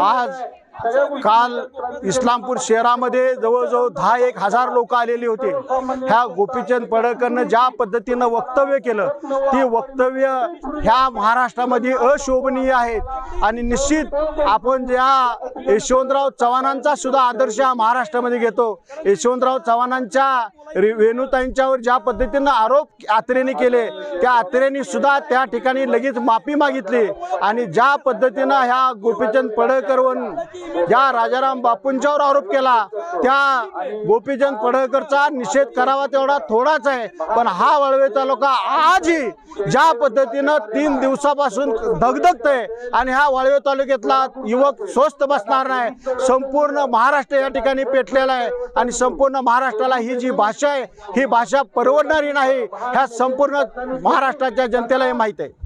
आज काल इस्लामपूर शहरामध्ये जवळजवळ दहा एक हजार लोक आलेली होते. ह्या गोपीचंद पडळकरनं ज्या पद्धतीनं वक्तव्य केलं ती वक्तव्य ह्या महाराष्ट्रामध्ये अशोभनीय आहेत आणि निश्चित आपण ज्या यशवंतराव चव्हाणांचा सुद्धा आदर्श हा महाराष्ट्रामध्ये घेतो. यशवंतराव चव्हाणांच्या वेणुताईंच्यावर रेणुताईंच्यावर ज्या पद्धतीनं आरोप आत्रेने केले त्या आत्रेने सुद्धा त्या ठिकाणी लगेच माफी मागितली. आणि ज्या पद्धतीनं ह्या गोपीचंद पडळकरवर या राजाराम बापूंच्यावर आरोप केला त्या गोपीचंद पडळकरचा निषेध करावा तेवढा थोडाच आहे. पण हा वळवे तालुका आजही ज्या पद्धतीनं तीन दिवसापासून धगधगतंय आणि हा वाळवे तालुक्यातला युवक स्वस्त बसणार नाही. संपूर्ण महाराष्ट्र या ठिकाणी पेटलेला आहे आणि संपूर्ण महाराष्ट्राला ही जी भाषा आहे ही भाषा परवडणारी नाही. ह्या संपूर्ण महाराष्ट्राच्या जनतेला हे माहीत आहे.